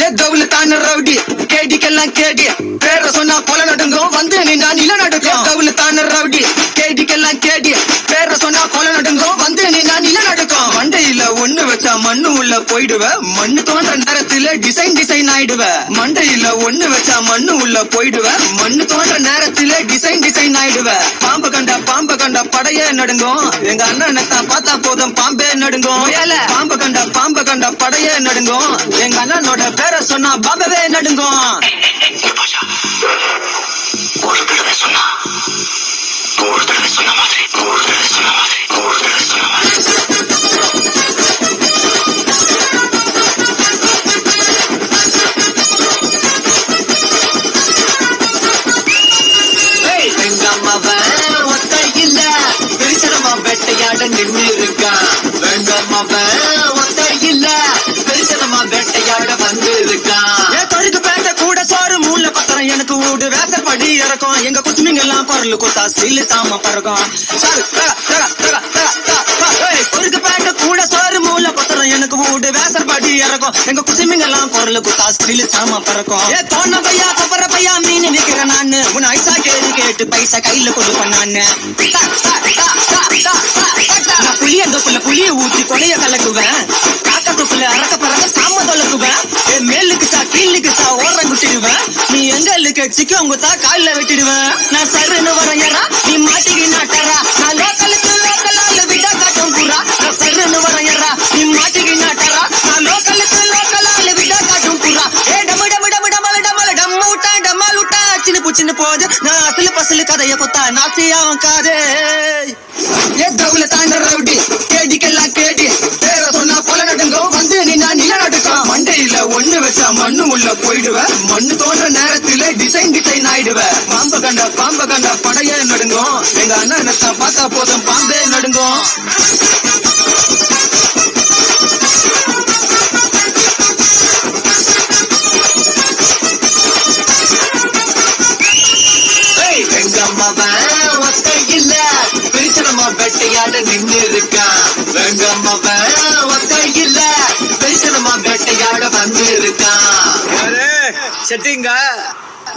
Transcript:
ये दौलतान रौडी केडी के ला केडी पेड़ सोना வச்சா மண்ணு உள்ள போயிடுவ. மண்ணு தோன்ற நேரத்துல டிசைன் டிசைன் ஆயிடுவ. மண்டையில ஒண்ணு வச்சா மண்ணு உள்ள போயிடுவ. மண்ணு தோன்ற நேரத்துல டிசைன் டிசைன் ஆயிடுவ. பாம்பு கண்ட பாம்பு கண்ட படைய நடுங்கும். எங்க அண்ணனை தான் பார்த்தா போதும் பாம்பே நடுங்கும். பாம்பு கண்ட பாம்பு கண்ட படைய நடுங்கும். எங்க அண்ணனோட பேரை சொன்னா பாம்பவே நடுங்கும். வந்திருக்கான் இருக்கான் வெங்கம்மவன் ஒத்த இல்ல. பெருசனமா வேட்டையாட வந்து இருக்கான் ஏன் பேட்ட கூட சோறு மூல பத்திரம் எனக்கு ஊடு. வேசப்படி இறக்கும். எங்க குத்துமிங்க எல்லாம் பொருள் கொத்தா சில்லு தாம பறக்கும். சாரு, பேட்ட கூட சோறு மூல பத்திரம் எனக்கு ஊடு. வேசப்படி இறக்கும். எங்க குத்துமிங்க எல்லாம் பொருள் கொத்தா சில்லு தாம பறக்கும். ஏ தோண பையா கொப்பர பையா மீன் நிக்கிறேன் நானு. உன் ஐசா கேட்டு கேட்டு பைசா கையில கொடுப்பேன் நானு காக்கா தொப்புல அரக்க பறக்க சாம தொலக்குவேன் என் மேலுக்கு சா கீழுக்கு சா ஓரம் குட்டிடுவேன் நீ எங்க சிக்கி உங்க குத்தா காலில் வெட்டிடுவேன் நான் சருன்னு வரேன் யாரா நீ மாட்டிக்கு நாட்டரா நான் லோக்கலுக்கு லோக்கலால விட்டா காட்டும் பூரா நான் சருன்னு வரேன் யாரா நீ மாட்டிக்கு நாட்டரா நான் லோக்கலுக்கு லோக்கலால விட்டா காட்டும் பூரா ஏ டம டமு டம டமல டமல டம்மு உட்டா டம்மால் விட்டா சின்ன புச்சின்னு போது. நான் அசலு பசலு கதைய கொத்தா நாசியாவும் காதே. ஏ தவுல தாண்ட ரவுடி. கேடிக்கெல்லாம் கே வச்சா மண்ணு உள்ள போயிடுவ. மண்ணு தோன்ற நேரத்துல டிசைன் டிசைன் ஆயிடுவ. பாம்ப கண்ட பாம்ப கண்ட படைய நடுங்கும். எங்க அண்ணன் பார்த்தா போதும் பாம்பே நடுங்கும். ஏய், வெங்கம்மவன் ஒத்த நின்று இருக்கான். வெங்கம்மவன் ஒத்த இல்ல. பெருசனமா வேட்டையாட வந்து இருக்கான். செட்டிங்க